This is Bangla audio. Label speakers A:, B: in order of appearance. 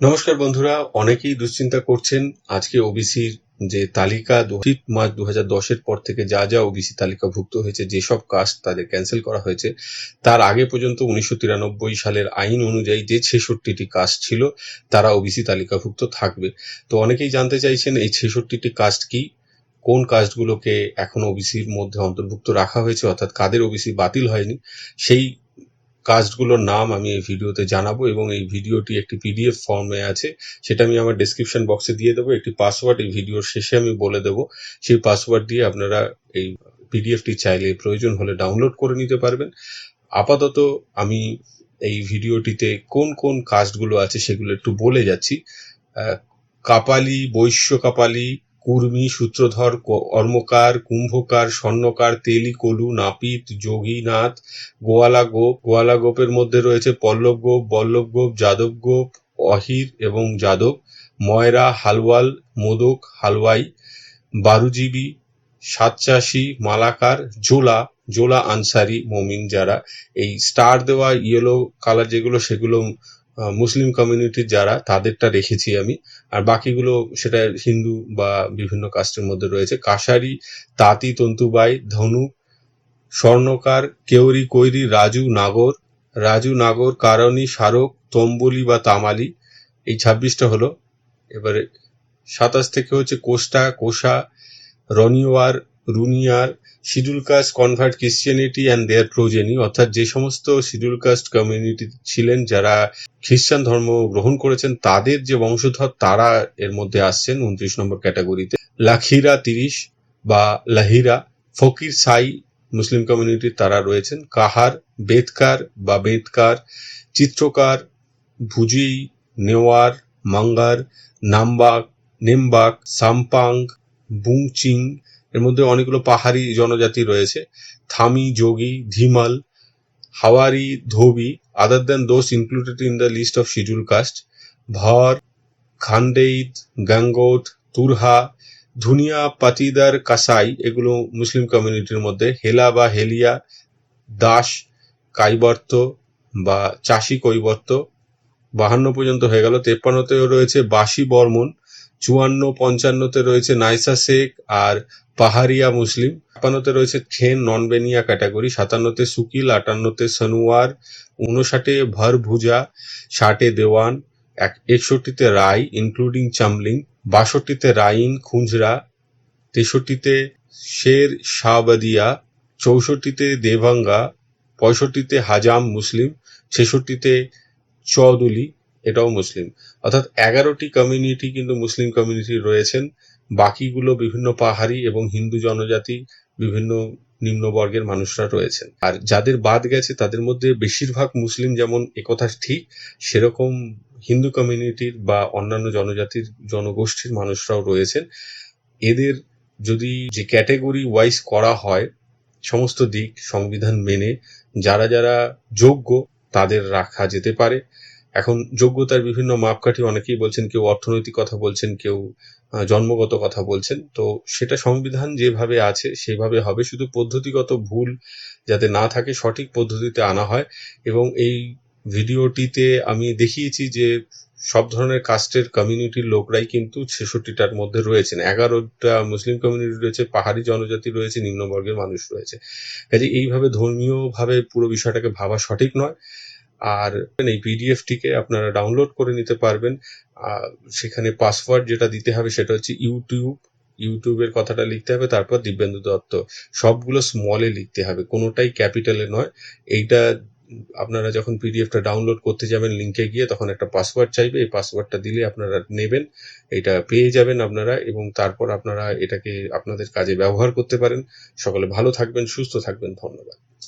A: নমস্কার বন্ধুরা, অনেকেই দুশ্চিন্তা করছেন। আজকে ওবিসির যে তালিকা মার্চ দু হাজার দশের পর থেকে যা যা ওবিসি তালিকাভুক্ত হয়েছে যেসব কাস্ট তাদের ক্যান্সেল করা হয়েছে, তার আগে পর্যন্ত উনিশশো তিরানব্বই সালের আইন অনুযায়ী যে ছেষট্টিটি কাস্ট ছিল, তারা ওবিসি তালিকাভুক্ত থাকবে। তো অনেকেই জানতে চাইছেন, এই ছেষট্টিটি কাস্ট কি? কোন কাস্টগুলোকে এখন ওবিসির মধ্যে অন্তর্ভুক্ত রাখা হয়েছে, অর্থাৎ কাদের ওবিসি বাতিল হয়নি? সেই কাস্টগুলোর নাম আমি এই ভিডিওতে জানাব এবং এই ভিডিওটি একটি পিডিএফ ফর্মে আছে। সেটা আমি আমার ডেসক্রিপশন বক্সে দিয়ে দেবো। একটি পাসওয়ার্ড এই ভিডিওর শেষে আমি বলে দেবো। সেই পাসওয়ার্ড দিয়ে আপনারা এই পিডিএফটি চাইলে প্রয়োজন হলে ডাউনলোড করে নিতে পারবেন। আপাতত আমি এই ভিডিওটিতে কোন কোন কাস্টগুলো আছে সেগুলো একটু বলে যাচ্ছি। কাপালি, বৈশ্য কাপালি কুর্মি, সূত্রধর কর্মকার, কুম্ভকার, স্বর্ণকার, তেলি, কলু, নাপিত, যোগীনাথ গোয়ালা গোপ গোয়ালা গোপের মধ্যে রয়েছে পল্লব গোপ বল্লভ গোপ যাদব গোপ অহির এবং যাদব, ময়রা, হালওয়াল, মোদক, হালওয়াই, বারুজীবী, সাতচাষি, মালাকার, জোলা জোলা আনসারি, মমিন যারা। এই স্টার দেওয়া ইয়েলো কালার যেগুলো, সেগুলো মুসলিম কমিউনিটির যারা, তাদেরটা রেখেছি আমি। আর বাকিগুলো সেটা হিন্দু বা বিভিন্ন কাস্টের মধ্যে রয়েছে। কাশারি, তাঁতি, তন্তুবাই, ধনু, স্বর্ণকার, কেউরি, কৈরি, রাজু, নাগর। রাজু, নাগর, কারণী স্মারক তম্বলি বা তামালি। এই ছাব্বিশটা হলো। এবারে সাতাশ থেকে হচ্ছে কোষ্টা, কোষা, রনিওয়ার রুনিয়ার schedule caste, convert Christianity and their progeny অর্থাৎ যে সমস্ত শিডিউল কাস্ট কমিউনিটি ছিলেন, যারা খ্রিস্টান ধর্ম গ্রহণ করেছেন, তাদের যে বংশধর, তারা এর মধ্যে আসছেন উনত্রিশ নম্বর ক্যাটাগরিতে লাখিরা তিরিশ বা লাহিরা, ফকির সাই মুসলিম কমিউনিটির তারা রয়েছেন। কাহার, বেদকার বা বেদকার, চিত্রকার, ভুজি, নেওয়ার, মাঙ্গার, নামবাক, নেমবাক, সাম্পাং, বুংচিং এর মধ্যে অনেকগুলো পাহাড়ি জনজাতি রয়েছে। Thami, Jogi, Dhimal, Hawari, Dhobi other than those included in the list of schedule caste Bhar, Khandait Gangot তুরহা, ধুনিয়া, পাতিদার, কাসাই, এগুলো মুসলিম কমিউনিটির মধ্যে, হেলা বা হেলিয়া, দাস, কাইবর্ত বা চাষি কৈবর্ত, বাহান্ন পর্যন্ত হয়ে গেল। তেপ্পান্নতেও রয়েছে বাসি বর্মন, চুয়ান্ন, পঞ্চান্নতে রয়েছে নাইসা শেখ আর পাহাড়িয়া মুসলিম। ছাপ্পান্নতে রয়েছে খেন নন বেনিয়া ক্যাটাগরি, সাতান্নতে সুকিল, আটান্নতে সনুয়ার উনষাটে ভরভুজা, ষাটে দেওয়ান, এক একষট্টিতে রাই, ইনক্লুডিং চামলিং, বাষট্টিতে রাইন খুঞ্জরা তেষট্টিতে শের শাহবাদিয়া, চৌষট্টিতে দেভাঙ্গা, পঁয়ষট্টিতে হাজাম মুসলিম, ছেষট্টিতে চৌদুলি এটাও মুসলিম। অর্থাৎ এগারোটি কমিউনিটি কিন্তু মুসলিম কমিউনিটি রয়েছেন। বাকিগুলো বিভিন্ন পাহাড়ি এবং হিন্দু জনজাতি, বিভিন্ন নিম্নবর্গের মানুষরা রয়েছেন। আর যাদের বাদ গেছে, তাদের মধ্যে বেশিরভাগ মুসলিম যেমন একথা ঠিক, সেরকম হিন্দু কমিউনিটির বা অন্যান্য জনজাতির জনগোষ্ঠীর মানুষরাও রয়েছেন। এদের যদি যে ক্যাটেগরি ওয়াইজ করা হয়, সমস্ত দিক, সংবিধান মেনে যারা যারা যোগ্য, তাদের রাখা যেতে পারে। এখন যোগ্যতার বিভিন্ন মাপকাঠি অনেকেই বলছেন, কেউ অর্থনৈতিক কথা বলছেন, কেউ জন্মগত কথা বলছেন। তো সেটা সংবিধান যেভাবে আছে, সেভাবে হবে। শুধু পদ্ধতিগত ভুল যাতে না থাকে, সঠিক পদ্ধতিতে আনা হয়। এবং এই ভিডিওটিতে আমি দেখিয়েছি যে সব ধরনের কাস্টের কমিউনিটির লোকরাই কিন্তু ছেষট্টিটার মধ্যে রয়েছেন। এগারোটা মুসলিম কমিউনিটি রয়েছে, পাহাড়ি জনজাতি রয়েছে, নিম্নবর্গের মানুষ রয়েছে। কাজে এইভাবে ধর্মীয়ভাবে পুরো বিষয়টাকে ভাবা সঠিক নয়। আর এই পিডিএফটিকে আপনারা ডাউনলোড করে নিতে পারবেন। সেখানে পাসওয়ার্ড যেটা দিতে হবে সেটা হচ্ছে ইউটিউব ইউটিউবের কথাটা লিখতে হবে, তারপর দিব্যেন্দু দত্ত। সবগুলো স্মলে লিখতে হবে, কোনোটাই ক্যাপিটালে নয়। এইটা আপনারা যখন পিডিএফটা ডাউনলোড করতে যাবেন লিঙ্কে গিয়ে, তখন একটা পাসওয়ার্ড চাইবে। এই পাসওয়ার্ডটা দিলে আপনারা নেবেন, এটা পেয়ে যাবেন আপনারা এবং তারপর আপনারা এটাকে আপনাদের কাজে ব্যবহার করতে পারেন। সকলে ভালো থাকবেন, সুস্থ থাকবেন, ধন্যবাদ।